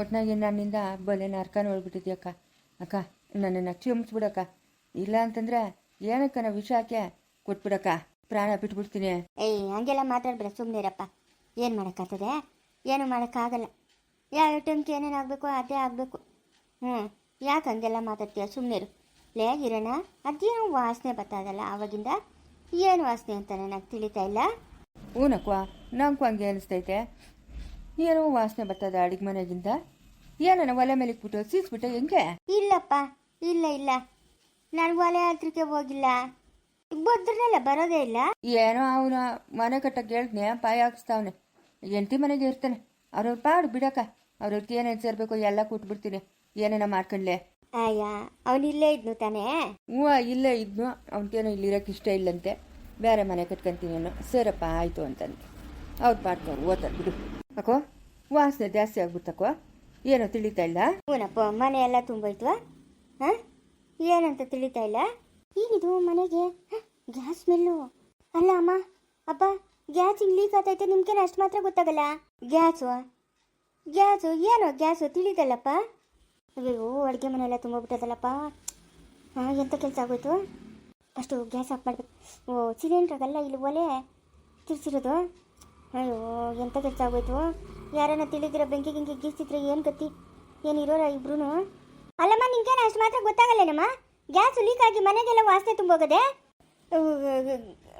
ಒಟ್ನಾಗಿ ನನ್ನಿಂದ ಬಲೆ ನರ್ಕ ನೋಡ್ಬಿಟ್ಟಿದ್ಯ ಅಕ್ಕ ಅಕ್ಕ ನನ್ನನ್ನು ಕ್ಷಮಿಸ್ಬಿಡಕ್ಕ. ಇಲ್ಲ ಅಂತಂದ್ರೆ ಏನಕ್ಕ ನಾವು ವಿಷ ಹಾಕಿ ಕೊಟ್ಬಿಡಕ್ಕ. ಪ್ರಾಣ ಬಿಟ್ಬಿಡ್ತೀನಿ. ಏಯ್ ಹಂಗೆಲ್ಲ ಮಾತಾಡ್ಬೇಡ ಸುಮ್ಮನಿರಪ್ಪ ಏನು ಮಾಡೋಕ್ಕಾಗ್ತದೆ? ಏನು ಮಾಡೋಕ್ಕಾಗಲ್ಲ. ಯಾವ ಟೈಮ್ಗೆ ಏನೇನು ಆಗಬೇಕು ಅದೇ ಆಗಬೇಕು. ಹ್ಞೂ ಯಾಕೆ ಹಂಗೆಲ್ಲ ಮಾತಾಡ್ತೀಯ? ಸುಮ್ಮನಿರು ಲೇ ಇರೋಣ ಅದೇನು ವಾಸನೆ ಬರ್ತಾದಲ್ಲ ಆವಾಗಿಂದ? ಏನು ವಾಸನೆ ಅಂತ ನನಗೆ ತಿಳಿತಾ ಇಲ್ಲ. ಊನಕ್ವಾ ನಂಗೂ ಹಂಗೆ ಅನಿಸ್ತೈತೆ. ಏನೋ ವಾಸನೆ ಬರ್ತದ ಅಡಿಗೆ ಮನೆಗಿಂದ ಏನನ ಒಲೆ ಮೇಲೆ ಇಟ್ಬಿಟ್ಟು ಸೀಸ್ಬಿಟ್ಟೆ ಹೆಂಗೆ? ಇಲ್ಲಪ್ಪ ಇಲ್ಲ ಇಲ್ಲ. ನಾನು ಒಲೆ ಹತ್ರಕ್ಕೆ ಹೋಗಿಲ್ಲ. ಬದ್ರನೆಲ್ಲ ಬರೋದೇ ಇಲ್ಲ? ಏನೋ ಅವನ ಮನೆ ಕಟ್ಟಕ್ಕೆ ಹೇಳ್ತೀನಿ ಪಾಯ ಹಾಕಿಸ್ತಾವನೆ. ಎಂಟಿ ಮನೆಗೆ ಇರ್ತಾನೆ. ಅವ್ರವ್ರ ಪಾಡು ಬಿಡಕ್ಕ ಅವ್ರವ್ರಿಗೆ ಏನೇನು ಸೇರ್ಬೇಕು ಎಲ್ಲ ಕೊಟ್ಬಿಡ್ತೀನಿ ಏನೇನ ಮಾಡ್ಕೊಂಡ್ಲೆ. ಅಯ್ಯ ಅವನು ಇಲ್ಲೇ ಇದ್ನು ತಾನೇ? ಹ್ಞೂ ಇಲ್ಲೇ ಇದ್ನು. ಅವನಿಗೇನೋ ಇಲ್ಲಿರೋಕೆ ಇಷ್ಟ ಇಲ್ಲಂತೆ. ಬೇರೆ ಮನೆ ಕಟ್ಕೊಂತೀನಿ ಅನ್ನೋ. ಸರಪ್ಪ ಆಯಿತು ಅಂತಂದು ಅವ್ರು ಪಾಡ್ಕವ್ರು ಓದ್ತಾರೆ ಬಿಡು. ಅಕ್ಕೋ ವಾಸನೆ ಜಾಸ್ತಿ ಆಗ್ಬಿಡ್ತಕ್ಕೋ ಏನೋ ತಿಳಿತಾ ಇಲ್ಲ? ಹೂನಪ್ಪ, ಮನೆ ಎಲ್ಲ ತುಂಬೋಯ್ತು ಹಾಂ? ಏನಂತ ತಿಳಿತಾ ಇಲ್ಲ? ಏನಿದು ಮನೆಗೆ? Gas smell. ಅಲ್ಲ ಅಮ್ಮ, ಅಪ್ಪ, ಗ್ಯಾಸ್ ಹಿಂಗೆ ಲೀಕ್ ಆಗ್ತೈತೆ ನಿಮ್ಗೇನು ಅಷ್ಟು ಮಾತ್ರ ಗೊತ್ತಾಗಲ್ಲ? ಗ್ಯಾಸು? ಗ್ಯಾಸು? ಏನೋ ಗ್ಯಾಸು ತಿಳಿತಲ್ಲಪ್ಪ ಅಯ್ಯೋ ಅಡುಗೆ ಮನೆ ಎಲ್ಲ ತುಂಬೋಗ್ಬಿಟ್ಟದಲ್ಲಪ್ಪ ಹಾಂ ಎಂಥ ಕೆಲಸ ಆಗೋಯ್ತು? ಅಷ್ಟು ಗ್ಯಾಸ್ ಆಫ್ ಮಾಡಬೇಕು. ಓ, ಸಿಲಿಂಡ್ರಾಗಲ್ಲ ಇಲ್ಲಿ ಒಲೆ? ತಿರ್ಸಿರೋದು ಅಯ್ಯೋ ಎಂಥ ಕೆಲಸ ಆಗೋಯ್ತು? ಯಾರನ್ನ ತಿಳಿದಿರೋ ಬೆಂಕಿ ಗಿಂಕಿ ಗೀಸ್ತಿದ್ರೆ ಏನು ಗತಿ? ಏನಿರೋರ ಇಬ್ರು ಅಲ್ಲಮ್ಮ, ನಿಂಗೇನು ಅಷ್ಟು ಮಾತ್ರ ಗೊತ್ತಾಗಲ್ಲೇನಮ್ಮ? ಗ್ಯಾಸ್ ಲೀಕ್ ಆಗಿ ಮನೆಗೆಲ್ಲ ವಾಸನೆ ತುಂಬೋಗದೆ?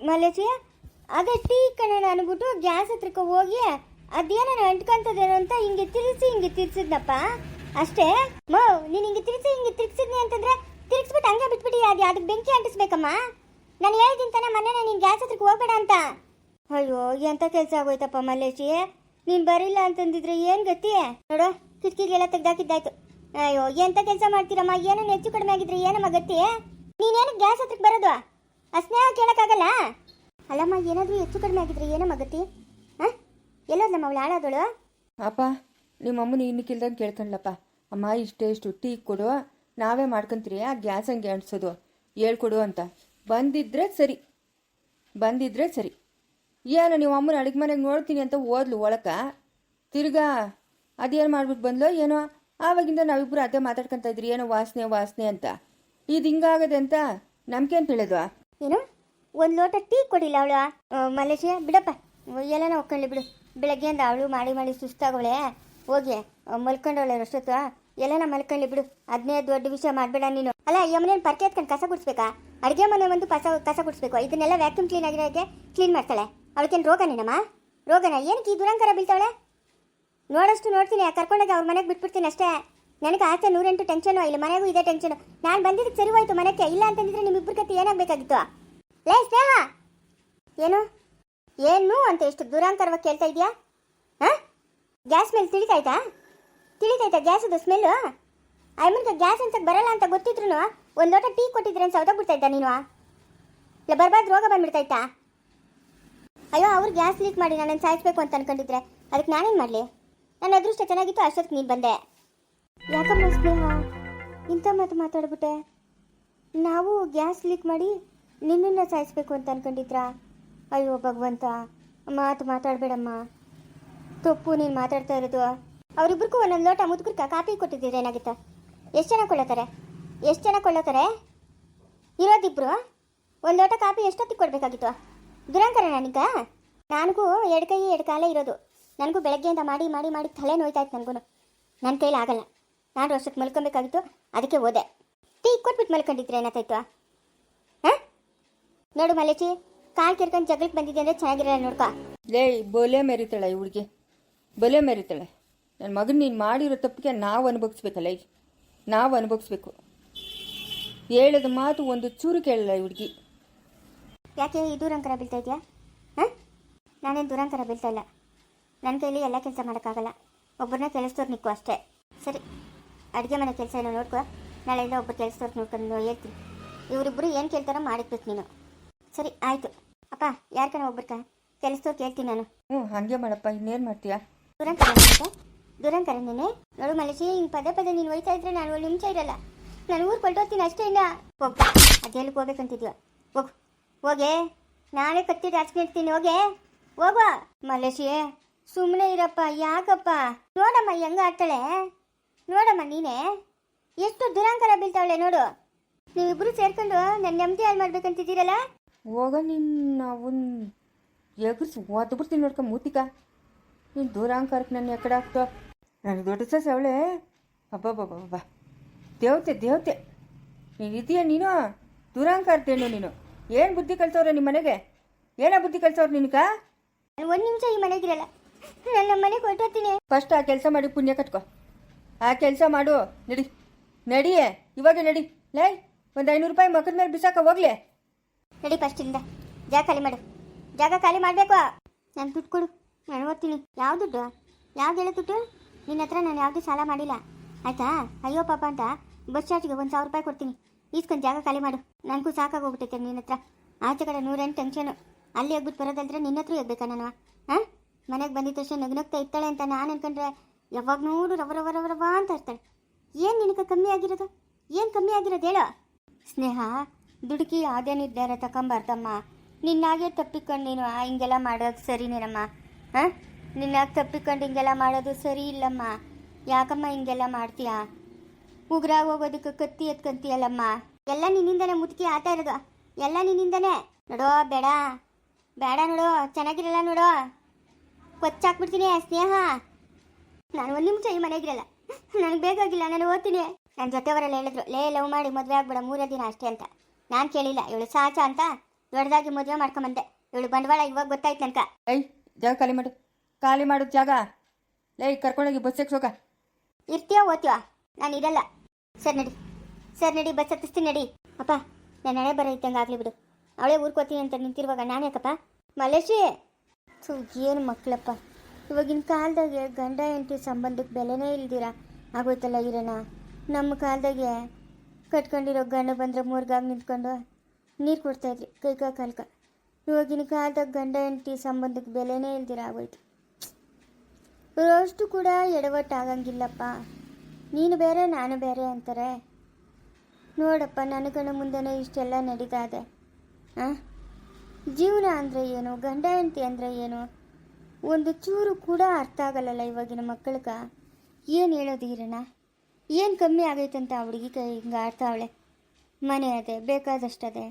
ಮಲೇಶಿಯ ಅದೇ ಟೀ ಕಣ ಅನ್ಬಿಟ್ಟು ಗ್ಯಾಸ್ ಹತ್ರಕ್ಕೆ ಹೋಗಿ ಅದೇನ ಅಂಟ್ಕೊಂತದೇನೋ ಅಂತ ಹಿಂಗೆ ತಿರ್ಸಿ ಹಿಂಗೆ ತಿರ್ಸಿದ್ನಪ್ಪ ಅಷ್ಟೇ? ಮೋ, ನೀನು ಹಿಂಗೆ ತಿರ್ಸಿ ಹಿಂಗೆ ತಿರ್ಸಿದ್ನಿ ಅಂತಂದ್ರೆ ತಿರ್ಗಿಸ್ಬಿಟ್ಟು ಹಂಗೆ ಬಿಟ್ಬಿಟ್ಟು ಅದು ಅದಕ್ಕೆ ಬೆಂಕಿ ಅಂಟಿಸ್ಬೇಕಮ್ಮ? ನಾನು ಹೇಳಿದ್ದೀನಿ ತಾನೆ ಮೊನ್ನೆ ನೀನು ಗ್ಯಾಸ್ ಹತ್ರಕ್ಕೆ ಹೋಗ್ಬೇಡ ಅಂತ. ಅಯ್ಯೋ, ಎಂತ ಕೆಲಸ ಆಗೋಯ್ತಪ್ಪ ಮಲ್ಲೇಶಿ ನೀನು ಬರಿಲ್ಲ ಅಂತಂದಿದ್ರೆ ಏನು ಗತಿ? ನೋಡು, ಕಿಟಕಿಗೆಲ್ಲ ತೆಗ್ದಾಕಿದ್ದಾಯ್ತು. ಅಯ್ಯೋ, ಎಂತ ಕೆಲಸ ಮಾಡ್ತೀರಮ್ಮ? ಏನೋ ಹೆಚ್ಚು ಕಡಿಮೆ ಆಗಿದ್ರೆ ಏನಮ್ಮ ಗತಿ? ನೀನೇನು ಗ್ಯಾಸ್ ಹತ್ರಕ್ಕೆ ಬರೋದು? ಅಸ್ನೇಹ ಸ್ನೇಹ ಕೇಳೋಕ್ಕಾಗಲ್ಲ? ಅಲ್ಲಮ್ಮ, ಏನಾದರೂ ಹೆಚ್ಚು ಕಡಿಮೆ ಆಗಿದ್ರೆ ಏನಮ್ಮ ಗತಿ? ಹಾಂ? ಎಲ್ಲೋದ್ಲಮ್ಮ ಅವಳು ಹಾಳಾದಳು? ಅಪ್ಪ ನಿಮ್ಮ ಅಮ್ಮನ ಇನ್ನು ಕಿಲ್ದಂಗೆ ಕೇಳ್ಕೊಂಡ್ಲಪ್ಪ. ಅಮ್ಮ, ಇಷ್ಟೇ ಇಷ್ಟು ಟೀ ಕೊಡು. ನಾವೇ ಮಾಡ್ಕೊಂತೀರಿ, ಆ ಗ್ಯಾಸ್ ಹಂಗೆ ಅಂಟಿಸೋದು. ಹೇಳ್ಕೊಡು ಅಂತ. ಬಂದಿದ್ರೆ ಸರಿ. ಬಂದಿದ್ರೆ ಸರಿ. ಏನು, ನೀವು ಅಮ್ಮನ ಅಡುಗೆ ಮನೆಗೆ ನೋಡ್ತೀನಿ ಅಂತ ಓದ್ಲು ಒಳಕ. ತಿರ್ಗಾ ಅದೇನು ಮಾಡ್ಬಿಟ್ಟು ಬಂದ್ಲೋ ಏನೋ, ಆವಾಗಿಂದ ನಾವಿಬ್ಬರು ಅದೇ ಮಾತಾಡ್ಕೊಂತ ಇದ್ರಿ, ಏನೋ ವಾಸನೆ ವಾಸನೆ ಅಂತ. ಇದು ಹಿಂಗಾಗದೆ ಅಂತ ನಮ್ಗೆ ಅಂತ ಹೇಳಿದ್ವಾ? ಏನು? ಒಂದು ಲೋಟ ಟೀ ಕೊಡಿಲ್ಲ ಅವಳು. ಮಲೇಶಿಯ ಬಿಡಪ್ಪ. ಎಲ್ಲನ ಒಕ್ಕೊಳ್ಳಿ ಬಿಡು. ಬೆಳಗ್ಗೆಯಿಂದ ಅವಳು ಮಾಡಿ ಮಾಡಿ ಸುಸ್ತಾಗವಳೆ ಹೋಗಿ ಮಲ್ಕೊಂಡವಳೆ ಅಷ್ಟೊತ್ತು. ಎಲ್ಲನ ಮಲ್ಕೊಳ್ಳಿ ಬಿಡು. ಅದನ್ನೇ ದೊಡ್ಡ ವಿಷಯ ಮಾಡಬೇಡ ನೀನು. ಅಲ್ಲ ಯಮನೇನು ಪರ್ಕೆ ಎತ್ಕೊಂಡು ಕಸ ಗುಡಿಸ್ಬೇಕಾ? ಅಡುಗೆ ಮನೆ ಒಂದು ಕಸ ಕಸ ಗುಡಿಸ್ಬೇಕು. ಇದನ್ನೆಲ್ಲ ವ್ಯಾಕ್ಯೂಮ್ ಕ್ಲೀನ್ ಆಗಿರೋಕ್ಕೆ ಕ್ಲೀನ್ ಮಾಡ್ತಾಳೆ. ಅವಳಿಗೇನು ರೋಗ ನೀನಮ್ಮ? ರೋಗನ? ಏನಕ್ಕೆ ಈ ದುರಂಕಾರ ಬೀಳ್ತಾಳೆ ನೋಡೋಷ್ಟು ನೋಡ್ತೀನಿ ಕರ್ಕೊಂಡೋಗಿ ಅವ್ರ ಮನೆಗೆ ಬಿಟ್ಬಿಡ್ತೀನಿ ಅಷ್ಟೇ. ನನಗೆ ಆಚೆ ನೂರೆಂಟು ಟೆನ್ಷನು, ಇಲ್ಲಿ ಮನೆಗೂ ಇದೆ ಟೆನ್ಷನು. ನಾನು ಬಂದಿದ್ದಕ್ಕೆ ಸರಿ ಹೋಯ್ತು ಮನೆಗೆ, ಇಲ್ಲ ಅಂತಂದಿದ್ರೆ ನಿಮ್ಮಿಬ್ಬರ ಕತೆ ಏನಾಗಬೇಕಾಗಿತ್ತು? ಲೇ, ಸ್ನೇಹ! ಏನು? ಏನು ಅಂತ ಎಷ್ಟು ದುರಾಂಕರವಾಗಿ ಕೇಳ್ತಾ ಇದೆಯಾ? ಹಾಂ? ಗ್ಯಾಸ್ ಮೇಲೆ ತಿಳಿತಾಯ್ತಾ? ತಿಳಿತಾಯ್ತಾ ಗ್ಯಾಸದು ಸ್ಮೆಲ್ಲು? ಅಮ್ಮನಿಗೆ ಗ್ಯಾಸ್ ಅಂತ ಬರಲ್ಲ ಅಂತ ಗೊತ್ತಿದ್ರು ಒಂದು ಲೋಟ ಟೀ ಕೊಟ್ಟಿದ್ರೆ ಅಂತ ಸೌದಾಗ್ಬಿಡ್ತಾ ಇದ್ದ ನೀನು? ಇಲ್ಲ, ಬರ್ಬಾರ್ದು, ರೋಗ ಬಂದ್ಬಿಡ್ತಾಯ್ತಾ ಅಯ್ಯೋ, ಅವ್ರು ಗ್ಯಾಸ್ ಲೀಕ್ ಮಾಡಿ ನಾನು ಸಾಯಿಸ್ಬೇಕು ಅಂತ ಅನ್ಕೊಂಡಿದ್ರೆ. ಅದಕ್ಕೆ ನಾನೇನು ಮಾಡಲಿ? ನನ್ನ ಅದೃಷ್ಟ ಚೆನ್ನಾಗಿತ್ತು, ಅಷ್ಟೊತ್ತಿಗೆ ನೀನು ಬಂದೆ. ಯಾಕಮ್ಮ ಸ್ನೇಹ? ಇಂಥ ಮಾತು ಮಾತಾಡ್ಬಿಟ್ಟೆ. ನಾವು ಗ್ಯಾಸ್ ಲೀಕ್ ಮಾಡಿ ನಿನ್ನನ್ನು ಸಾಯಿಸ್ಬೇಕು ಅಂತ ಅನ್ಕೊಂಡಿದ್ರಾ? ಅಯ್ಯೋ, ಭಗವಂತ, ಮಾತು ಮಾತಾಡಬೇಡಮ್ಮ. ತಪ್ಪು, ನೀನು ಮಾತಾಡ್ತಾ ಇರೋದು. ಅವರಿಬ್ರಿಗೂ ಒಂದೊಂದು ಲೋಟ ಮುದುಕರ್ಕ ಕಾಪಿ ಕೊಟ್ಟಿದ್ದೀರಿ, ಏನಾಗಿತ್ತ? ಎಷ್ಟು ಜನ ಕೊಳ್ಳೋತಾರೆ ಎಷ್ಟು ಜನ ಕೊಳ್ಳೋತಾರೆ ಇರೋದಿಬ್ರು? ಒಂದು ಲೋಟ ಕಾಪಿ ಎಷ್ಟೊತ್ತಿಗೆ ಕೊಡಬೇಕಾಗಿತ್ತು? ದುರಂಕರ ನನಗ? ನನಗೂ ಎರಡು ಕೈ ಎರಡು ಕಾಲೇ ಇರೋದು. ನನಗೂ ಬೆಳಗ್ಗೆಯಿಂದ ಮಾಡಿ ಮಾಡಿ ಮಾಡಿ ತಲೆ ನೋಯ್ತಾಯ್ತು ನನಗೂ ನನ್ನ ಕೈಲಿ ಆಗಲ್ಲ. ನಾನು ವರ್ಷಕ್ಕೆ ಮಲ್ಕೊಬೇಕಾಗಿತ್ತು, ಅದಕ್ಕೆ ಓದೆ ಟೀ ಕೊಟ್ಬಿಟ್ಟು ಮಲ್ಕೊಂಡಿದ್ರೆ ಏನಾಯ್ತಾಯ್ತು ಹಾಂ ನೋಡು ಮಲೇಚಿ ಕಾಲು ಕೆರ್ಕೊಂಡು ಜಗಳಕ್ಕೆ ಬಂದಿದ್ದೆ ಅಂದರೆ ಚೆನ್ನಾಗಿರಲ್ಲ ನೋಡ್ಕೊ. ಲೇ ಬೊಲೆ ಮೆರಿತಾಳೆ ಈ ಹುಡುಗಿ. ಬೊಲೆ ಮೆರಿತಾಳೆ. ನನ್ನ ಮಗನ ನೀನು ಮಾಡಿರೋ ತಪ್ಪಿಗೆ ನಾವು ಅನುಭವಿಸ್ಬೇಕಲ್ಲ ಈಗ. ನಾವು ಅನುಭವಿಸ್ಬೇಕು. ಹೇಳಿದ ಮಾತು ಒಂದು ಚೂರು ಕೇಳಲ್ಲ ಈ ಹುಡುಗಿ. ಯಾಕೆ ಈ ದೂರಂಕರ ಬೀಳ್ತಾ ಇದೆಯಾ? ಹಾಂ? ನಾನೇನು ದೂರಂಕರ ಬೀಳ್ತಾ ಇಲ್ಲ. ನನ್ನ ಕೈಲಿ ಎಲ್ಲ ಕೆಲಸ ಮಾಡೋಕ್ಕಾಗಲ್ಲ. ಒಬ್ಬರನ್ನ ಕೆಲಸದವ್ರು ನಿಕ್ಕು ಅಷ್ಟೇ. ಸರಿ ಅಡುಗೆ ಮನೆ ಕೆಲಸ ಏನೋ ನಾಳೆ ನಾಳೆಯಿಂದ ಒಬ್ಬರು ಕೆಲಸದವ್ರು ನೋಡ್ಕೊಂಡು ಹೇಳ್ತೀನಿ. ಇವರಿಬ್ಬರು ಏನು ಕೇಳ್ತಾರೋ ಮಾಡಿಕ್ಬೇಕು ನೀನು. ಸರಿ ಆಯಿತು. ಅಪ್ಪ ಯಾರ ಕಣ ಒಬ್ಬರ್ಕ ಕೆಲಸದವ್ರು ಕೇಳ್ತೀನಿ ನಾನು. ಹ್ಞೂ ಹಾಗೆ ಮಾಡಪ್ಪ ಇನ್ನೇನು ಮಾಡ್ತೀಯಾ? ದುರಂಕರ? ದುರಂಕರ ನೀನೆ ನೋಡು ಮಲೇಶಿ ಹಿಂಗೆ ಪದೇ ಪದೇ ನೀನು ಹೋಯ್ತಾ ಇದ್ರೆ ನಾನು ಒಂದು ನಿಮಿಷ ಇರಲ್ಲ. ನಾನು ಊರು ಕೊಟ್ಟೋಗ್ತೀನಿ ಅಷ್ಟೇ ಇಲ್ಲ ಹೋಗು. ಅದೆಲ್ಲಿ ಹೋಗ್ಬೇಕಂತಿದ್ಯೋ? ಹೋಗು. ಹೋಗೆ. ನಾನೇ ಕತ್ತಿ ಇರ್ತೀನಿ ಹೋಗೆ. ಹೋಗುವ. ಮಲೇಶಿ ಸುಮ್ಮನೆ ಇರಪ್ಪ, ಯಾಕಪ್ಪ? ನೋಡಮ್ಮ, ಹೆಂಗ ಆಡ್ತಾಳೆ? ನೋಡಮ್ಮ ನೀನೆ. ಎಷ್ಟು ದುರಂಕಾರ ಬೀಳ್ತಾವಳೆ ನೋಡು. ನೀವಿಬ್ರು ಸೇರ್ಕೊಂಡು ನನ್ನ ನೆಮ್ಮದಿ ಹಾಳು ಮಾಡ್ಬೇಕಂತಿದ್ದೀರಲ್ಲ? ಹೋಗ ನಿನ್ನ ಅವನ್ ಎಗರ್ಸಿ ಒದ್ದು ಬಿಡ್ತೀನಿ ನೋಡ್ಕ ಮೂತಿಕ ನೀನು ದೂರಾಂಕರಕ್ಕೆ ನನ್ನ ಎಕಡೆ ಹಾಕ್ತೋ. ನನಗೆ ದೊಡ್ಡ ಸಸ ಅವಳೆ. ಅಬ್ಬಬ್ಬಬ್ಬಬ್ಬ. ದೇವತೆ ದೇವತೆ. ನೀನು ಇದೆಯಾ ನೀನು? ದೂರಾಂಕಾರ್ತೇನು ನೀನು? ಏನು ಬುದ್ಧಿ ಕಲ್ಸವ್ರೆ ನಿಮ್ಮ ಮನೆಗೆ? ಏನೋ ಬುದ್ಧಿ ಕಲ್ಸವ್ರು ನಿನಗ? ನಾನು ಒಂದು ನಿಮಿಷ ಈ ಮನೆಗಿರಲ್ಲ ನನ್ನ ಮನೆಗೆ ಹೊರಟೋಗ್ತೀನಿ ಫಸ್ಟ್ ಆ ಕೆಲಸ ಮಾಡಿ ಪುಣ್ಯ ಕಟ್ಕೊ. ಆ ಕೆಲಸ ಮಾಡು. ನಡಿ. ನಡಿಯೇ ಇವಾಗ ನಡಿ. ಲೈ ಒಂದು ಐನೂರು ರೂಪಾಯಿ ಮಕ್ಕದ ಮೇಲೆ ಬಿಸಾಕ ಹೋಗ್ಲಿ. ನಡಿ ಫಸ್ಟ್ ಇಲ್ಲಿಂದ ಜಾಗ ಖಾಲಿ ಮಾಡು. ಜಾಗ ಖಾಲಿ ಮಾಡಬೇಕು. ನಾನು ದುಡ್ಡು ಕೊಡು. ನಾನು ಓದ್ತೀನಿ ಯಾವ ದುಡ್ಡು? ಯಾವ್ದು ಹೇಳೋ ದುಡ್ಡು? ನಿನ್ನ ಹತ್ರ ನಾನು ಯಾವುದೇ ಸಾಲ ಮಾಡಿಲ್ಲ. ಆಯ್ತಾ? ಅಯ್ಯೋ ಪಾಪ ಅಂತ ಬಸ್ ಚಾರ್ಜ್ಗೆ ಒಂದು ಸಾವಿರ ರೂಪಾಯಿ ಕೊಡ್ತೀನಿ. ಈಸ್ಕೊಂಡು ಜಾಗ ಖಾಲಿ ಮಾಡು. ನನಗೂ ಸಾಕಾಗೋಗ್ಬಿಟ್ಟೈತೆ ನಿನ್ನ ಹತ್ರ. ಆಚೆ ಕಡೆ ನೂರೇನು ಟೆನ್ಷನು ಅಲ್ಲಿ ಹೋಗ್ಬಿಟ್ಟು ಬರೋದಲ್ದ್ರೆ ನಿನ್ನ ಹತ್ರ ಹೋಗ್ಬೇಕಾ ನಾನು ಹಾಂ? ಮನೆಗೆ ಬಂದಿದ್ದ ತಕ್ಷಣ ನಗ್ನಗ್ತಾ ಇರ್ತಾಳೆ ಅಂತ ನಾನು ಅನ್ಕೊಂಡ್ರೆ ಯಾವಾಗ ನೋಡು ರವ ರವ ರವ ರವ ಅಂತ ಇರ್ತಾಳೆ. ಏನು ನಿನಗೆ ಕಮ್ಮಿ ಆಗಿರೋದು? ಏನು ಕಮ್ಮಿ ಆಗಿರೋದು ಹೇಳೋ. ಸ್ನೇಹ, ದುಡುಕಿ ಯಾವುದೇ ನಿರ್ಧಾರ ತಗೊಂಬಾರ್ದಮ್ಮ ನಿನ್ನಾಗೆ ತಪ್ಪಿಕೊಂಡು ನೀನು ಹಿಂಗೆಲ್ಲ ಮಾಡೋದು ಸರಿನೇನಮ್ಮ ಹಾಂ? ನಿನ್ನಾಗ ತಪ್ಪಿಕೊಂಡು ಹಿಂಗೆಲ್ಲ ಮಾಡೋದು ಸರಿ ಇಲ್ಲಮ್ಮ. ಯಾಕಮ್ಮ ಹಿಂಗೆಲ್ಲ ಮಾಡ್ತೀಯಾ? ಉಗ್ರ ಹೋಗೋದಕ್ಕೆ ಕತ್ತಿ ಎತ್ಕಂತೀಯಲ್ಲಮ್ಮ? ಎಲ್ಲ ನಿನ್ನಿಂದನೇ ಮುದುಕಿ ಆಟ ಇರೋದು ಎಲ್ಲ ನಿನ್ನಿಂದನೇ. ನೋಡೋ ಬೇಡ. ಬೇಡ ನೋಡು ಚೆನ್ನಾಗಿರಲ್ಲ ನೋಡೋ. ಕೊಚ್ಚಾಕ್ಬಿಡ್ತೀನಿ ಸ್ನೇಹ. ನಾನು ಒಂದು ನಿಮಿಷ ಈ ಮನೆಗಿರಲ್ಲ. ನನಗೆ ಬೇಕಾಗಿಲ್ಲ ನಾನು ಓದ್ತೀನಿ. ನನ್ನ ಜೊತೆಯವರೆಲ್ಲ ಹೇಳಿದ್ರು ಲೇ ಲವ್ ಮಾಡಿ ಮದುವೆ ಆಗ್ಬೇಡ ಮೂರೇ ದಿನ ಅಷ್ಟೇ ಅಂತ. ನಾನು ಕೇಳಿಲ್ಲ ಇವಳು ಸಾಚ ಅಂತ? ದೊಡ್ಡದಾಗಿ ಮದುವೆ ಮಾಡ್ಕೊಂಬಂದೆ. ಇವಳು ಬಂಡವಾಳ ಇವಾಗ ಗೊತ್ತಾಯ್ತು ನನ್ಕ. ಏಯ್ ಜಾಗ ಖಾಲಿ ಮಾಡು. ಖಾಲಿ ಮಾಡೋದು ಜಾಗ. ಲೇ ಕರ್ಕೊಂಡೋಗಿ ಬಸ್ ಹೋಗ ಇರ್ತೀಯ ಓದ್ತೀವ ನಾನು ಇರಲ್ಲ. ಸರ್ ನಡಿ. ಸರ್ ನಡಿ, ಬಸ್ ಹತ್ತಿಸ್ತೀನಿ, ನಡಿ. ಅಪ್ಪ, ನಾನು ಹಣೆ ಬರ ಇದ್ದಂಗೆ ಆಗಲಿ ಬಿಡು. ಅವಳೇ ಊರ್ಕೋತೀನಿ ಅಂತ ನಿಂತಿರುವಾಗ ನಾನು ಯಾಕಪ್ಪ? ಮಲೇಶಿ ಸೊ ಏನು ಮಕ್ಕಳಪ್ಪ ಇವಾಗಿನ ಕಾಲದಾಗೆ ಗಂಡ, ಹೆಂಡತಿ ಸಂಬಂಧಕ್ಕೆ ಬೆಲೆನೇ ಇಲ್ದಿರ? ಆಗೋಯ್ತಲ್ಲ ಇರೋಣ ನಮ್ಮ ಕಾಲದಾಗೆ ಕಟ್ಕೊಂಡಿರೋ ಗಂಡ ಬಂದರೆ ಮೂರ್ಗಾಗ ನಿಂತ್ಕೊಂಡು ನೀರು ಕೊಡ್ತಾಯಿದ್ರಿ ಕೈಕ ಕಾಲ್ಕ. ಇವಾಗಿನ ಕಾಲದಾಗ ಗಂಡ, ಹೆಂಡತಿ ಸಂಬಂಧಕ್ಕೆ ಬೆಲೆನೇ ಇಲ್ದಿರ? ಆಗೋಯ್ತು. ಅಷ್ಟು ಕೂಡ ಎಡವಟ್ಟು ಆಗಂಗಿಲ್ಲಪ್ಪ ನೀನು ಬೇರೆ, ನಾನು ಬೇರೆ ಅಂತಾರೆ. ನೋಡಪ್ಪ ಕಣ್ಣು ಮುಂದೆನೇ ಇಷ್ಟೆಲ್ಲ ನಡೀತಾ ಇದೆ ಹಾಂ ಜೀವನ ಅಂದರೆ ಏನು? ಗಂಡ ಹೆಂಡತಿ ಅಂದರೆ ಏನು? ಒಂದು ಚೂರು ಕೂಡ ಅರ್ಥ ಆಗಲ್ಲಲ್ಲ ಇವಾಗಿನ ಮಕ್ಕಳಿಗೆ? ಏನು ಹೇಳೋದು ಇರೋಣ ಏನು ಕಮ್ಮಿ ಆಗೈತಂತ ಆ ಹುಡುಗಿ ಕೈ ಹಿಂಗೆ ಆಡ್ತಾವಳೆ? ಮನೆ ಅದೇ ಬೇಕಾದಷ್ಟದೆ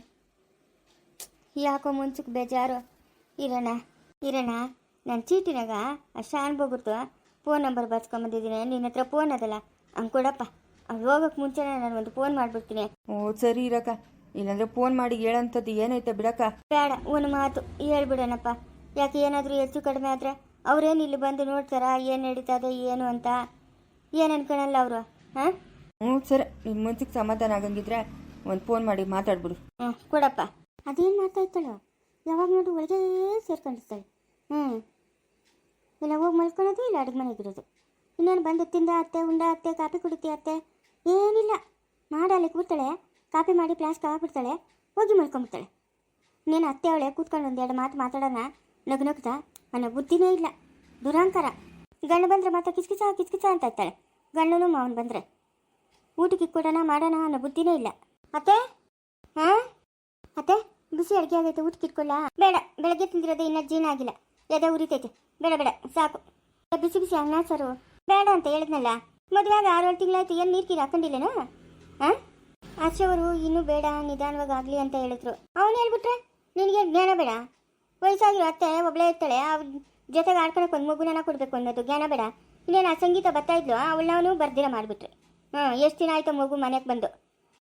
ಯಾಕೋ ಮುಂಚಕ್ಕೆ ಬೇಜಾರು. ಇರೋಣ ಇರೋಣ ನನ್ನ ಚೀಟಿನಾಗ ಅಷ್ಟು ಅನ್ಬೋಗುತ್ತೋ ಫೋನ್ ನಂಬರ್ ಬರ್ಸ್ಕೊಂಬಂದಿದ್ದೀನಿ. ನಿನ್ನ ಹತ್ರ ಫೋನ್ ಅದಲ್ಲ. ಹಂಗೆ ಕೊಡಪ್ಪ ಹೋಗೋಕೆ ಮುಂಚೆನೇ ನಾನು ಒಂದು ಫೋನ್ ಮಾಡ್ಬಿಡ್ತೀನಿ. ಓ ಸರಿ ಇರಕ್ಕ. ಇಲ್ಲಾಂದ್ರೆ ಫೋನ್ ಮಾಡಿ ಹೇಳಂತದ್ದು ಏನೈತೆ ಬಿಡಕ್ಕ? ಬೇಡ ಒಂದು ಮಾತು ಹೇಳ್ಬಿಡೋಣಪ್ಪ. ಯಾಕೆ ಏನಾದರೂ ಹೆಚ್ಚು ಕಡಿಮೆ ಆದರೆ ಅವ್ರೇನು ಇಲ್ಲಿ ಬಂದು ನೋಡ್ತಾರಾ? ಏನು ನಡೀತದೆ ಏನು ಅಂತ? ಏನು ಅನ್ಕೊಳಲ್ಲ ಅವರು ಹಾಂ? ಹ್ಞೂ ಸರಿ. ನಿನ್ನ ಮುಂಚೆಗೆ ಸಮಾಧಾನ ಆಗಂಗಿದ್ರೆ ಒಂದು ಫೋನ್ ಮಾಡಿ ಮಾತಾಡ್ಬಿಡು. ಹ್ಞೂ ಕೊಡಪ್ಪ. ಅದೇನು ಮಾಡ್ತಾ ಇರ್ತಾಳೋ ಯಾವಾಗ ನೋಡಿ ಒಳಗೆ ಸೇರ್ಕೊಂಡಿರ್ತಾಳೆ. ಹ್ಞೂ ಇಲ್ಲ ಹೋಗಿ ಮಲ್ಕೊಳೋದು ಇಲ್ಲ ಅಡುಗೆ ಮನೆಗಿರೋದು ಇನ್ನೇನು ಬಂದು ತಿಂದ ಅತ್ತೆ, ಉಂಡ ಅತ್ತೆ, ಕಾಫಿ ಕುಡಿತೀಯ ಅತ್ತೆ? ಏನಿಲ್ಲ. ಮಾಡಲ್ಲಿ ಕೂತಾಳೆ ಕಾಫಿ ಮಾಡಿ ಪ್ಲಾಸ್ಕ್ ಹಾಕ್ಬಿಡ್ತಾಳೆ ಹೋಗಿ ಮಾಡ್ಕೊಂಬಿಡ್ತಾಳೆ ನೀನು ಅತ್ತೆ ಅವಳೆ ಕೂತ್ಕೊಂಡು ಒಂದೆರಡು ಮಾತು ಮಾತಾಡೋಣ. ನಗು ನಗ್ತಾ ಅನ್ನೋ ಬುದ್ಧಿನೇ ಇಲ್ಲ. ದುರಾಂಕಾರ. ಗಂಡು ಬಂದರೆ ಮಾತ್ರ ಕಿಚ್ಕಿಚ ಕಿಚ್ಕಿಚ ಅಂತ ಇರ್ತಾಳೆ. ಗಂಡನು ಮಾವನ್ ಬಂದರೆ. ಊಟಕ್ಕೆ ಇಕ್ಕೊಡೋಣ ಮಾಡೋಣ ಅನ್ನೋ ಬುದ್ಧಿನೇ ಇಲ್ಲ. ಅತ್ತೆ? ಹಾಂ ಅತ್ತೆ, ಬಿಸಿ ಅಡುಗೆ ಆಗೈತೆ, ಊಟಕ್ಕೆ ಇಟ್ಕೊಳ್ಳ? ಬೇಡ, ಬೆಳಗ್ಗೆ ತಿಂದಿರೋದು ಇನ್ನೂ ಜೀನ ಆಗಿಲ್ಲ. ಎದೆ ಉರಿತೈತೆ. ಬೇಡ ಬೇಡ, ಸಾಕು. ಬಿಸಿ ಬಿಸಿ ಅನ್ನ ಸಾರು. ಬೇಡ ಅಂತ ಹೇಳಿದ್ನಲ್ಲ ಮದುವೆಯಾಗ ಆರು ಏಳು ತಿಂಗಳಾಯ್ತು, ಏನು ನೀರು ಕೀರು ಹಾಕೊಂಡಿಲ್ಲೇನು? ಹಾಂ ಆಶ್ರವರು ಇನ್ನೂ ಬೇಡ, ನಿಧಾನವಾಗಿ ಆಗಲಿ ಅಂತ ಹೇಳಿದ್ರು. ಅವನು ಹೇಳ್ಬಿಟ್ರೆ, ನಿನಗೆ ಜ್ಞಾನ ಬೇಡ. ವಯಸ್ಸಾಗಿರೋ ಅತ್ತೆ ಒಬ್ಬಳೇ ಇರ್ತಾಳೆ ಅವ್ರ ಜೊತೆಗೆ ಆಡ್ಕೊಳಕ್ಕೆ ಒಂದು ಮಗುನ ಕೊಡಬೇಕು ಅನ್ನೋದು ಜ್ಞಾನ ಬೇಡ. ಇನ್ನೇನು ಆ ಸಂಗೀತ ಬರ್ತಾ ಇದ್ಲು ಅವಳನ್ನೂ ಬರ್ದಿರ ಮಾಡಿಬಿಟ್ರೆ. ಹಾಂ ಎಷ್ಟು ದಿನ ಆಯಿತು ಮಗು ಮನೆಗೆ ಬಂದು?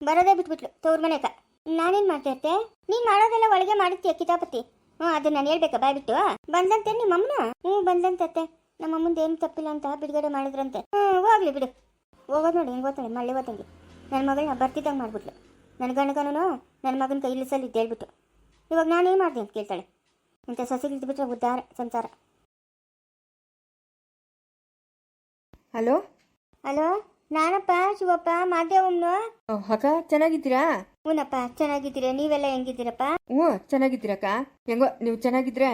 ಬರೋದೇ ಬಿಟ್ಬಿಟ್ಲು, ತವ್ರ ಮನೆಗೆ. ನಾನೇನು ಮಾಡ್ತಾ ಇರ್ತೆ? ನೀನು ಮಾಡೋದೆಲ್ಲ ಒಳಗೆ ಮಾಡುತ್ತೀಯ ಕಿತಾಪತಿ? ಹ್ಞೂ ಅದು ನಾನು ಹೇಳ್ಬೇಕಾ, ಬಾಯ್ಬಿಟ್ಟು? ಬಂದಂತೆ ನಿಮ್ಮಮ್ಮನ ಹ್ಞೂ ಬಂದಂತತ್ತೆ ನಮ್ಮ ಮುಂದೆ ಏನು ತಪ್ಪಿಲ್ಲ ಅಂತ ಬಿಡುಗಡೆ ಮಾಡಿದ್ರಂತೆ. ಹ್ಞೂ ಹೋಗ್ಲಿ ಬಿಡು. ಹೋಗೋದು ನೋಡಿ ಹೆಂಗೆ ಓದ್ತಾಳೆ ಮಳ್ಳಿ ಓದಂಗೆ ನನ್ನ ಮಗಳನ್ನ ಬರ್ತಿದ್ದಂಗೆ ಮಾಡಿಬಿಟ್ಲು. ನನ್ನ ಗಂಡಗನೂ ನನ್ನ ಮಗನ ಕೈ ಇಲ್ಲಿಸಲ್ಲಿ ಹೇಳ್ಬಿಟ್ಟು ಇವಾಗ ನಾನೇನು ಮಾಡಿದೆ ಅಂತ ಕೇಳ್ತಾಳೆ. ಇಂಥ ಸಸಿಗಿದ್ದು ಬಿಟ್ಟರೆ ಉದ್ದಾರ ಸಂಸಾರ. ಹಲೋ? ಹಲೋ ನಾನಪ್ಪ ಶಿವಪ್ಪ ಮಾದೇವಮ್ಮನು ಓ, ಅಕ್ಕ ಚೆನ್ನಾಗಿದ್ದೀರಾ? ಹ್ಞೂನಪ್ಪ ಚೆನ್ನಾಗಿದ್ದೀರಾ? ನೀವೆಲ್ಲ ಹೆಂಗಿದ್ದೀರಪ್ಪ? ಹ್ಞೂ ಚೆನ್ನಾಗಿದ್ದೀರಕ್ಕ. ಹೆಂಗೋ ನೀವು ಚೆನ್ನಾಗಿದ್ರೆ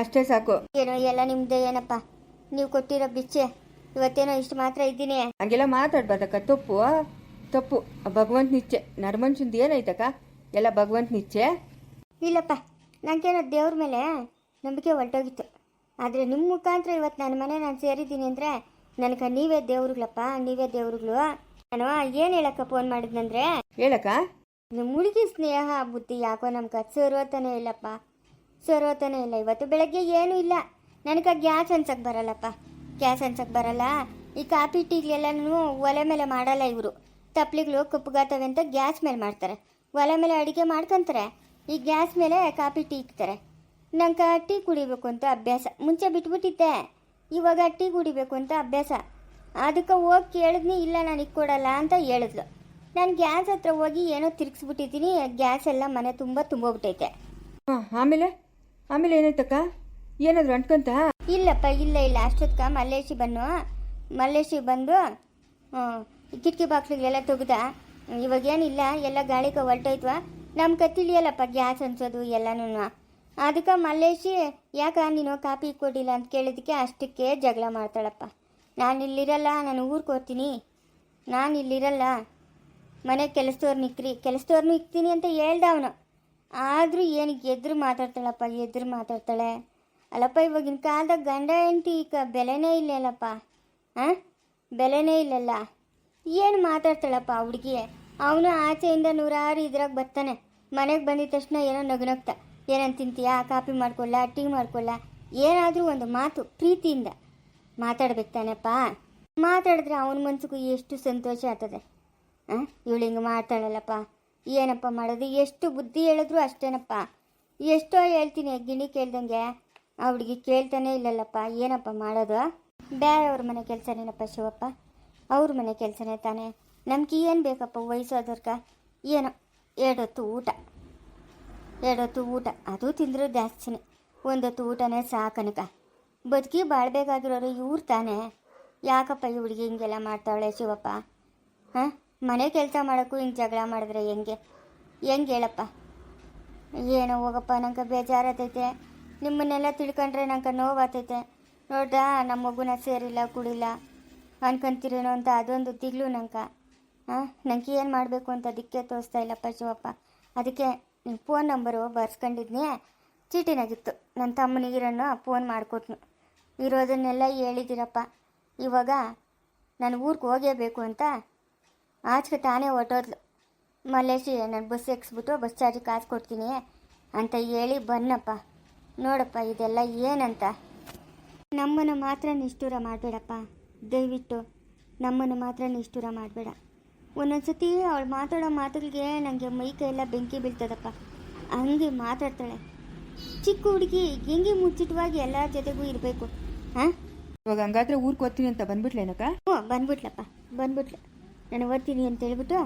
ಅಷ್ಟೇ ಸಾಕು. ಏನೋ ಎಲ್ಲ ನಿಮ್ದು ಏನಪ್ಪ? ನೀವು ಕೊಟ್ಟಿರೋ ಬಿಚ್ಚೆ ಇವತ್ತೇನೋ ಇಷ್ಟು ಮಾತ್ರ ಇದ್ದೀನಿ. ಹಂಗೆಲ್ಲ ಮಾತಾಡ್ಬಾರ್ದಕ್ಕ ತಪ್ಪು ತಪ್ಪು. ಭಗವಂತ ನಿಚ್ಚೆ. ನರ್ಮನ್ಷಂದು ಏನೈತಕ್ಕ ಎಲ್ಲ ಭಗವಂತ ನಿಚ್ಚೆ? ಇಲ್ಲಪ್ಪ ನನಗೇನೋ ದೇವ್ರ ಮೇಲೆ ನಂಬಿಕೆ ಹೊರಟೋಗಿತ್ತು. ಆದರೆ ನಿಮ್ಮ ಮುಖಾಂತರ ಇವತ್ತು ನನ್ನ ಮನೆ ನಾನು ಸೇರಿದ್ದೀನಿ ಅಂದರೆ ನನಗೆ ನೀವೇ ದೇವ್ರುಗಳಪ್ಪ ನೀವೇ ದೇವ್ರುಗಳು. ನಾನು ಏನು ಹೇಳಕ್ಕ ಫೋನ್ ಮಾಡಿದ್ನಂದ್ರೆ? ಹೇಳಕ್ಕ? ನಿಮ್ಮ ಹುಡುಗಿ ಸ್ನೇಹ ಬುದ್ಧಿ ಯಾಕೋ ನಮ್ಗೆ ಸೇರೋತನೇ ಇಲ್ಲಪ್ಪ. ಸೇರೋತನೇ ಇಲ್ಲ. ಇವತ್ತು ಬೆಳಗ್ಗೆ ಏನೂ ಇಲ್ಲ. ನನಗೆ ಗ್ಯಾಸ್ ಅನ್ಸಕ್ಕೆ ಬರಲ್ಲಪ್ಪ. ಗ್ಯಾಸ್ ಅನ್ಸಕ್ಕೆ ಬರಲ್ಲ. ಈ ಕಾಫಿ ಟೀಗಳೆಲ್ಲನೂ ಒಲೆ ಮೇಲೆ ಮಾಡಲ್ಲ ಇವರು. ತಪ್ಲಿಗಳು ಕಪ್ಪುಗಾತವೆ ಅಂತ ಗ್ಯಾಸ್ ಮೇಲೆ ಮಾಡ್ತಾರೆ. ಒಲೆ ಮೇಲೆ ಅಡುಗೆ ಮಾಡ್ಕೊಂತಾರೆ. ಈ ಗ್ಯಾಸ್ ಮೇಲೆ ಕಾಫಿ, ಟೀ ಇಕ್ತಾರೆ. ನಂಗೆ ಟೀ ಕುಡಿಬೇಕು ಅಂತ ಅಭ್ಯಾಸ. ಮುಂಚೆ ಬಿಟ್ಬಿಟ್ಟಿದ್ದೆ. ಇವಾಗ ಟೀ ಕುಡಿಬೇಕು ಅಂತ ಅಭ್ಯಾಸ. ಅದಕ್ಕೆ ಹೋಗಿ ಕೇಳಿದ್ನಿ, ಇಲ್ಲ, ನಾನು ಕೊಡಲ್ಲ ಅಂತ ಹೇಳಿದ್ಲು. ನಾನು ಗ್ಯಾಸ್ ಹತ್ರ ಹೋಗಿ ಏನೋ ತಿರ್ಗಿಸ್ಬಿಟ್ಟಿದ್ದೀನಿ. ಗ್ಯಾಸ್ ಎಲ್ಲ ಮನೆ ತುಂಬ ತುಂಬೋಗ್ಬಿಟ್ಟೈತೆ ಹಾಂ, ಆಮೇಲೆ? ಆಮೇಲೆ ಏನಾಯ್ತಕ್ಕ? ಏನಾದ್ರು ಅಂಟ್ಕೊಂತ ಇಲ್ಲಪ್ಪ, ಇಲ್ಲ ಇಲ್ಲ. ಅಷ್ಟೊತ್ಕ ಮಲ್ಲೇಶಿ ಬನ್ನು ಮಲ್ಲೇಶಿ ಬಂದು ಕಿಟಕಿ ಬಾಕ್ಲಿಗೆಲ್ಲ ತೆಗ್ದ. ಇವಾಗ ಏನಿಲ್ಲ, ಎಲ್ಲ ಗಾಳಿಗೆ ಹೊರಟೋಯ್ತವ. ನಮ್ಮ ಕತ್ತಿಲಿಯಲ್ಲಪ್ಪ ಗ್ಯಾಸ್ ಅನ್ಸೋದು ಎಲ್ಲನೂ ಅದಕ್ಕೆ ಮಲ್ಲೇಶಿ, ಯಾಕ ನೀನು ಕಾಪಿ ಕೊಡಿಲ್ಲ ಅಂತ ಕೇಳಿದ್ದಕ್ಕೆ ಅಷ್ಟಕ್ಕೆ ಜಗಳ ಮಾಡ್ತಾಳಪ್ಪ. ನಾನು ಇಲ್ಲಿರಲ್ಲ ನಾನು ಊರಿಗೆ ಹೋಗ್ತೀನಿ. ನಾನು ಇಲ್ಲಿರಲ್ಲ ಮನೆ ಕೆಲಸದವ್ರನ್ನ ನಿಕ್ರಿ ಕೆಲಸದವ್ರನ್ನೂ ಇಕ್ತೀನಿ ಅಂತ ಹೇಳ್ದ ಅವನು. ಆದರೂ ಏನಿಗೆ ಎದ್ರು ಮಾತಾಡ್ತಾಳಪ್ಪ, ಎದ್ರು ಮಾತಾಡ್ತಾಳೆ. ಅಲ್ಲಪ್ಪ, ಇವಾಗಿನ ಕಾಲದಾಗ ಗಂಡ ಹೆಂಡತಿ ಈಗ ಬೆಲೆನೇ ಇಲ್ಲಲ್ಲಪ್ಪ ಹಾಂ ಬೆಲೆನೇ ಇಲ್ಲಲ್ಲ. ಏನು ಮಾತಾಡ್ತಾಳಪ್ಪ ಹುಡುಗಿ? ಅವನು ಆಚೆಯಿಂದ ನೂರಾರು ಇದ್ರಾಗ ಬರ್ತಾನೆ. ಮನೆಗೆ ಬಂದಿದ ತಕ್ಷಣ ಏನೋ ನಗುನಗ್ತ. ಏನಂತ ತಿಂತೀಯಾ? ಕಾಫಿ ಮಾಡ್ಕೊಳ್ಳ ಟೀ ಮಾಡ್ಕೊಳ್ಳ ಏನಾದರೂ ಒಂದು ಮಾತು ಪ್ರೀತಿಯಿಂದ ಮಾತಾಡ್ಬೇಕು ತಾನೆಪ್ಪ. ಮಾತಾಡಿದ್ರೆ ಅವನ ಮನಸ್ಸಿಗೂ ಎಷ್ಟು ಸಂತೋಷ ಆಗ್ತದೆ. ಹಾಂ ಇವಳು ಹಿಂಗೆ ಮಾತಾಡಲ್ಲಪ್ಪ ಏನಪ್ಪ ಮಾಡೋದು? ಎಷ್ಟು ಬುದ್ಧಿ ಹೇಳಿದ್ರು ಅಷ್ಟೇನಪ್ಪ. ಎಷ್ಟೋ ಹೇಳ್ತೀನಿ, ಗಿಣಿ ಕೇಳ್ದಂಗೆ. ಆ ಹುಡುಗಿ ಕೇಳ್ತಾನೆ ಇಲ್ಲಲ್ಲಪ್ಪ, ಏನಪ್ಪ ಮಾಡೋದು? ಬೇರೆಯವ್ರ ಮನೆ ಕೆಲಸನೇನಪ್ಪ ಶಿವಪ್ಪ? ಅವ್ರ ಮನೆ ಕೆಲಸನೇ ತಾನೆ. ನಮ್ಗೆ ಏನು ಬೇಕಪ್ಪ ವಯಸ್ಸಾದವ್ರಕ ಏನೋ? ಎರಡೊತ್ತು ಊಟ. ಎರಡೊತ್ತು ಊಟ. ಅದು ತಿಂದರೂ ಜಾಸ್ತಿನೇ. ಒಂದೊತ್ತು ಊಟನೇ ಸಾಕನಕ. ಬದುಕಿ ಬಾಳ್ಬೇಕಾಗಿರೋರು ಇವ್ರು ತಾನೆ. ಯಾಕಪ್ಪ ಈ ಹುಡುಗಿ ಹಿಂಗೆಲ್ಲ ಮಾಡ್ತಾವಳೆ ಶಿವಪ್ಪ? ಹಾಂ? ಮನೆ ಕೆಲಸ ಮಾಡೋಕ್ಕೂ ಹಿಂಗೆ ಜಗಳ ಮಾಡಿದ್ರೆ ಹೆಂಗೆ? ಹೆಂಗೆ ಹೇಳಪ್ಪ? ಏನೋ ಹೋಗಪ್ಪ, ನಂಗೆ ಬೇಜಾರಾತೈತೆ. ನಿಮ್ಮನ್ನೆಲ್ಲ ತಿಳ್ಕೊಂಡ್ರೆ ನಂಗೆ ನೋವಾತೈತೆ ನೋಡ್ದಾ, ನಮ್ಮ ಮಗುನ ಸೇರಿಲ್ಲ, ಕುಡಿಲ್ಲ. ಅನ್ಕೊಂತೀರೇನೋ ಅಂತ ಅದೊಂದು ದಿಗ್ಲು ನಂಗೆ. ಹಾಂ ನಂಗೆ ಏನು ಮಾಡಬೇಕು ಅಂತ ದಿಕ್ಕೆ ತೋರಿಸ್ತಾ ಇಲ್ಲಪ್ಪ ಶಿವಪ್ಪ. ಅದಕ್ಕೆ ನಿಮ್ಮ ಫೋನ್ ನಂಬರು ಬರ್ಸ್ಕೊಂಡಿದ್ನಿ. ಚೀಟಿನಾಗಿತ್ತು. ನನ್ನ ತಮ್ಮನಿಗಿರೋನು ಫೋನ್ ಮಾಡಿಕೊಟ್ನು. ಇರೋದನ್ನೆಲ್ಲ ಹೇಳಿದ್ದೀರಪ್ಪ. ಇವಾಗ ನಾನು ಊರಿಗೆ ಹೋಗೇಬೇಕು ಅಂತ ಆಚೆಗೆ ತಾನೇ ಹೊಟ್ಟೋದ್ಲು ಮಲ್ಲೇಶಿ, ನಾನು ಬಸ್ ಎಕ್ಸ್ಬಿಟ್ಟು ಬಸ್ ಚಾರ್ಜಿಗೆ ಕಾಸು ಕೊಡ್ತೀನಿ ಅಂತ ಹೇಳಿ ಬನ್ನಪ್ಪ ನೋಡಪ್ಪ ಇದೆಲ್ಲ ಏನಂತ? ನಮ್ಮನ್ನು ಮಾತ್ರ ನಿಷ್ಠೂರ ಮಾಡಬೇಡಪ್ಪ. ದಯವಿಟ್ಟು ನಮ್ಮನ್ನು ಮಾತ್ರ ನಿಷ್ಠೂರ ಮಾಡಬೇಡ. ಒಂದೊಂದ್ಸತಿ ಅವಳು ಮಾತಾಡೋ ಮಾತುಗಳಿಗೆ ನನಗೆ ಮೈ ಕೈಯೆಲ್ಲ ಬೆಂಕಿ ಬೀಳ್ತದಪ್ಪ. ಹಂಗೆ ಮಾತಾಡ್ತಾಳೆ. ಚಿಕ್ಕ ಹುಡುಗಿ ಹೆಂಗೆ ಮುಚ್ಚಿಟವಾಗಿ ಎಲ್ಲರ ಜೊತೆಗೂ ಇರಬೇಕು ಹಾಂ? ಇವಾಗ ಹಂಗಾದ್ರೆ ಊರಿಗೆ ಓದ್ತೀನಿ ಅಂತ ಬಂದ್ಬಿಟ್ಲೇನಕ್ಕ ಹ್ಞೂ ಬಂದ್ಬಿಟ್ಲಪ್ಪ ಬಂದ್ಬಿಟ್ಲೆ. ನಾನು ಓದ್ತೀನಿ ಅಂತ ಹೇಳ್ಬಿಟ್ಟು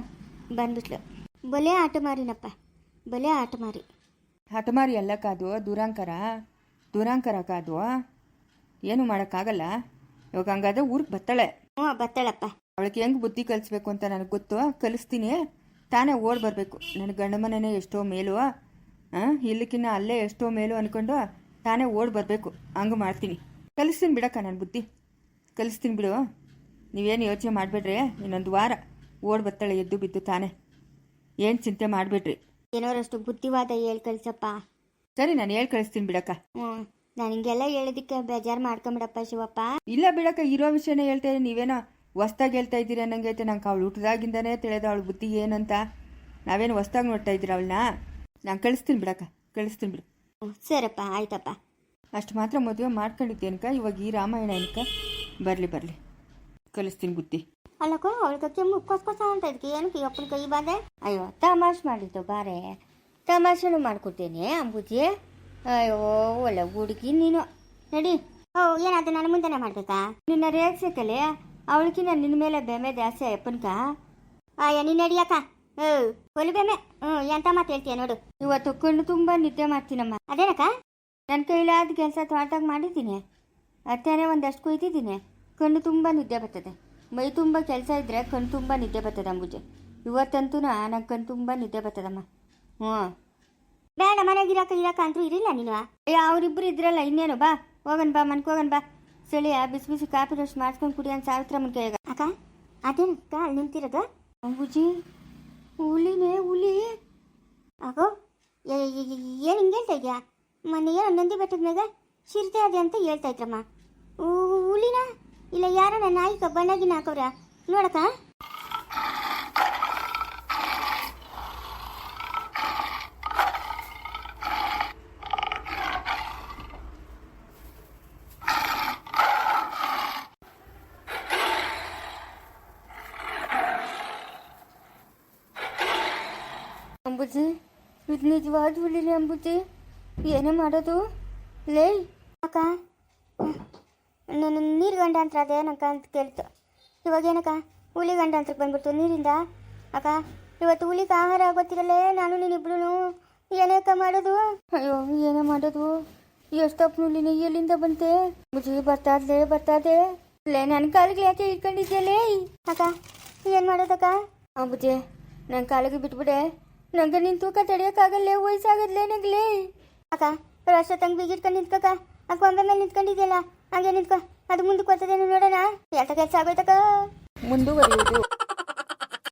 ಬಂದ್ಬಿಟ್ಲು. ಬಲೆ ಆಟ ಮಾರಿನಪ್ಪ ಬಲೆ ಆಟ ಮಾರಿ. ಹಠಮಾರಿ ಅಲ್ಲ ಕಾದು ದುರಾಂಕರ? ದುರಾಂಕರ ಕಾದು ಏನು ಮಾಡೋಕ್ಕಾಗಲ್ಲ. ಇವಾಗ ಹಂಗಾದ್ರೆ ಊರಿಗೆ ಬರ್ತಾಳೆ ಹ್ಞೂ ಬತ್ತಾಳಪ್ಪ. ಅವಳಿಗೆ ಹೆಂಗೆ ಬುದ್ಧಿ ಕಲಿಸ್ಬೇಕು ಅಂತ ನನಗೆ ಗೊತ್ತು. ಕಲಿಸ್ತೀನಿ. ತಾನೇ ಓಡ್ ಬರಬೇಕು. ನನ್ನ ಗಂಡ ಮನೆನೇ ಎಷ್ಟೋ ಮೇಲು. ಹಾಂ ಇಲ್ಲಕ್ಕಿನ್ನ ಅಲ್ಲೇ ಎಷ್ಟೋ ಮೇಲು ಅಂದ್ಕೊಂಡು ತಾನೇ ಓಡ್ ಬರಬೇಕು. ಹಂಗೆ ಮಾಡ್ತೀನಿ. ಕಲಿಸ್ತೀನಿ ಬಿಡಕ್ಕ ನನ್ನ ಬುದ್ಧಿ. ಕಲಿಸ್ತೀನಿ ಬಿಡು. ನೀವೇನು ಯೋಚನೆ ಮಾಡಬೇಡ್ರಿ. ಇನ್ನೊಂದು ವಾರ ಓಡ್ ಬರ್ತಾಳೆ ಎದ್ದು ಬಿದ್ದು ತಾನೇ. ಏನು ಚಿಂತೆ ಮಾಡಬೇಡ್ರಿ. ಏನೋರಷ್ಟು ಬುದ್ಧಿವಾದ ಹೇಳಿ ಕಳಿಸಪ್ಪ. ಸರಿ ನಾನು ಹೇಳಿ ಕಳಿಸ್ತೀನಿ ಬಿಡಕ್ಕ. ಹ್ಞೂ ನಾನು ಹಿಂಗೆಲ್ಲ ಹೇಳೋದಕ್ಕೆ ಬೇಜಾರು ಮಾಡ್ಕೊಂಬಿಡಪ್ಪ ಶಿವಪ್ಪ. ಇಲ್ಲ ಬಿಡಕ್ಕ ಇರೋ ವಿಷಯನೇ ಹೇಳ್ತಾ ಇದ್ದೀನಿ. ನೀವೇನೋ ಹೊಸ್ದಾಗಿ ಹೇಳ್ತಾ ಇದ್ದೀರಿ ಅನ್ನಂಗೆ ಐತೆ. ನಂಗೆ ಅವಳು ಹುಟ್ಟಿದಾಗಿಂದನೇ ತಿಳಿದ ಅವಳ ಬುದ್ಧಿ ಏನಂತ. ನಾವೇನು ಹೊಸ್ದಾಗಿ ನೋಡ್ತಾ ಇದ್ದೀರ ಅವಳನ್ನ? ನಾನು ಕಳಿಸ್ತೀನಿ ಬಿಡಕ್ಕ ಕಳಿಸ್ತೀನಿ ಬಿಡು. ಹ್ಞೂ ಸರಪ್ಪ ಆಯ್ತಪ್ಪ. ಅಷ್ಟು ಮಾತ್ರ ಮದುವೆ ಮಾಡ್ಕೊಂಡಿದ್ದೇನಕ ಇವಾಗ ಈ ರಾಮಾಯಣ ಏನಕ್ಕ? ಬರಲಿ ಬರಲಿ. ಕಲಿಸ್ತೀನಿ ಬುದ್ಧಿ. ಅಲ್ಲಕ್ಕೋ ಅವಳಿಗೆ ಕೆಮ್ಮು ಕೊಸ ಕೊಸ ಅಂತ ಇದಕ್ಕೆ ಏನಕ್ಕೆ ಅಪ್ಪನ ಕೈ ಬಾದೆ ಅಯ್ಯೋ, ತಮಾಷೆ ಮಾಡಿದ್ದು ಬಾರೆ. ತಮಾಷೆನು ಮಾಡ್ಕೊಡ್ತೇನೆ, ಅಂಬುಜಿ. ಅಯ್ಯೋ, ಒಳ್ಳೆ ಹುಡುಗಿ ನೀನು. ನಡಿ. ಓ, ಏನಾದ್ರೆ ನನ್ನ ಮುಂದೆನೇ ಮಾಡ್ಬೇಕಾ? ನಿನ್ನ ರೇಗ್ಸಕ್ಕಲ್ಲಿ ಅವಳಿಗಿನ ನಿನ್ನ ಮೇಲೆ ಬೆಮೆ ಜಾಸ್ತಿ ಅಪ್ಪನ್ಕ. ಅಯ್ಯ, ನೀನು ನಡಿಯಕ್ಕ ಹ್ಞೂ ಹೊಲು ಬೆಮೆ ಹ್ಞೂ, ಎಂತ ಮಾತು ಹೇಳ್ತೀಯ ನೋಡು. ಇವತ್ತು ಕಣ್ಣು ತುಂಬ ನಿದ್ದೆ ಮಾಡ್ತೀನಮ್ಮ. ಅದೇನಕ್ಕ? ನನ್ನ ಕೈಲಾದ ಕೆಲಸ ತೋಟದಾಗ ಮಾಡಿದ್ದೀನಿ. ಅತ್ತೇನೆ ಒಂದಷ್ಟು ಕುಯ್ತಿದ್ದೀನಿ ಕಣ್ಣು ತುಂಬ ನಿದ್ದೆ ಬರ್ತದೆ. ಮೈ ತುಂಬ ಕೆಲಸ ಇದ್ದರೆ ಕಣ್ ತುಂಬ ನಿದ್ದೆ ಬರ್ತದೆ ಅಂಬುಜೆ. ಇವತ್ತಂತೂ ನಂಗೆ ಕಣ್ ತುಂಬ ನಿದ್ದೆ ಬರ್ತದಮ್ಮ. ಹ್ಞೂ. ಬೇಡ ಮನೆಗೆ ಇರಕ್ಕ ಇರಕ್ಕ ಅಂತೂ ಇರಿಲ್ಲ ನೀನು. ಏ ಅವರಿಬ್ಬರು ಇದ್ರಲ್ಲ ಇನ್ನೇನು ಬಾ. ಹೋಗನ್ ಬಾ ಮನ್ಕೋಗನ್ ಬಾ. ಸಳಿಯ ಬಿಸಿ ಬಿಸಿ ಕಾಫಿ ರೋಸ್ಟ್ ಮಾಡ್ಸ್ಕೊಂಡು ಕುಡಿ ಅಂತ ಸಾವಿತ್ರಮ್ಮನ ಈಗ ಅಕ್ಕ ಅದೇನು ಅಲ್ಲಿ ನಿಂತಿರೋದು? ಅಂಬುಜಿ ಹುಲಿನೇ ಹುಲಿ. ಆಗೋ ಏನು ಹಿಂಗೆ ಹೇಳ್ತಾ ಇದೆಯಾ? ಮೊನ್ನೆ ಏನೋ ನಂದಿ ಬೆಟ್ಟದ ಮ್ಯಾಗ ಶಿರ್ತೆ ಅದೇ ಅಂತ ಹೇಳ್ತಾ ಇದ್ರಮ್ಮ. ಹುಲಿನ? ಇಲ್ಲ ಯಾರನ್ನ ನಾಯಿಕ ಬಣ್ಣಗಿನ ಹಾಕೋರ ನೋಡಕ ಅಂಬುಜಿ ಇದು ನಿಜವಾದ ಹುಲಿನೇ ಅಂಬುಜಿ. ಏನೇ ಮಾಡೋದು? ಲೇ. ಅಕ್ಕ ನನ್ನ ನೀರು ಗಂಡ ಅದೇ ಅದೇನಕ್ಕ ಅಂತ ಕೇಳ್ತು. ಇವಾಗ ಏನಕ್ಕ? ಹುಲಿ ಅಂತ ಬಂದ್ಬಿಡ್ತು ನೀರಿಂದ? ಅಕ್ಕ, ಇವತ್ತು ಹುಲಿಗೆ ಆಹಾರ ಗೊತ್ತಿರಲ್ಲೇ ನಾನು ನೀನಿಬ್ರು ಏನಕ್ಕ ಮಾಡೋದು? ಅಯ್ಯೋ, ಏನೇ ಮಾಡೋದು? ಎಷ್ಟಪ್ಪ ಹುಲಿನೇ ಎಲ್ಲಿಂದ ಬಂತೆ ಬುಜಿ ಬರ್ತಾ ಬರ್ತಾದೆ ಲೇ ನನ್ನ ಕಾಲಿಗೆ ಯಾಕೆ ಇಟ್ಕೊಂಡಿದ್ಯಲ್ಲೇ? ಅಕ್ಕ, ಏನು ಮಾಡೋದಕ್ಕ? ಅಂಬುಜಿ ನನ್ನ ಕಾಲಿಗೆ ಬಿಟ್ಬಿಡೆ. ನಂಗೆ ನಿನ್ ತೂಕ ತಡೆಯೋಕ್ಕಾಗಲ್ಲೇ, ವಯಸ್ಸಾಗದ್ಲೇ ನಂಗ್ಲೇ ಅಕ್ಕ ಅಷ್ಟೊತ್ತಂಗೆ ಬೀಗಿಟ್ಕೊಂಡು ನಿಂತ್ಕಕ್ಕ. ಆ ಕೊಂಬೆ ಮೇಲೆ ನಿಂತ್ಕೊಂಡಿದ್ಯಲ್ಲ, ಹಾಗೆ ನಿಂತ್ಕೊ. ಅದು ಮುಂದಕ್ಕೆ ಬರ್ತದೇನು ನೋಡೋಣ ಯಾತ ಕೆಲಸ ಆಗೋಯ್ತಕ್ಕ ಮುಂದುವರಿಯುವುದು